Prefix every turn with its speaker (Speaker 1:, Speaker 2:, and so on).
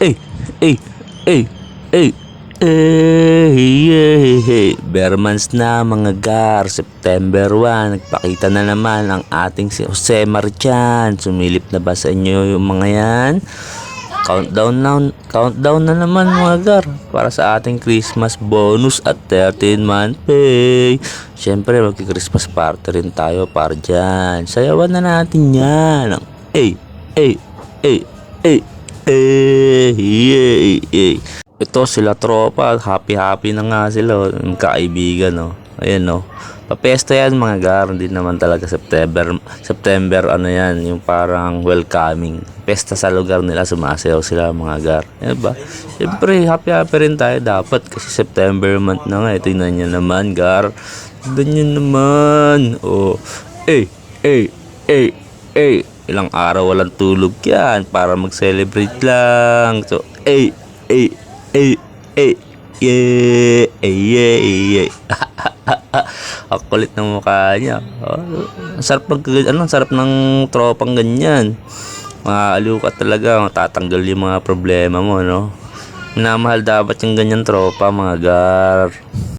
Speaker 1: eh, eh, eh, eh, eh, hey, hey, Bermans na mga gar, September 1, nagpakita na naman ang ating si Jose Marchan. Sumilip na ba sa inyo yung mga yan? Countdown na, countdown na naman mga gar para sa ating Christmas bonus at 13 month pay. Siyempre magki-Christmas party rin tayo para dyan. Sayawan na natin yan. Eh, eh, eh, eh, eh, eh, eh. Ito sila tropa, happy-happy na nga sila, kaibigan, no. Ayan, no. Papesta yan mga gar, hindi naman talaga September, September ano yan, yung parang welcoming. Pesta sa lugar nila, sumasayaw sila mga gar. Yan ba? Siyempre, happy-happy rin tayo dapat kasi September month na nga. eh. Tingnan nyo naman, gar. Tingnan nyo naman. Oh, eh, eh, eh, eh. Ilang araw walang tulog yan para mag-celebrate lang. So, eh, eh, eh, eh, yeah, eh, yeah, yeah. Ang kulit ng mukha niya. Oh, sarap ng, ano, sarap ng tropang ganyan. Maaliw ka talaga, matatanggal yung mga problema mo, no? Minamahal dapat yung ganyan tropa, mga gar.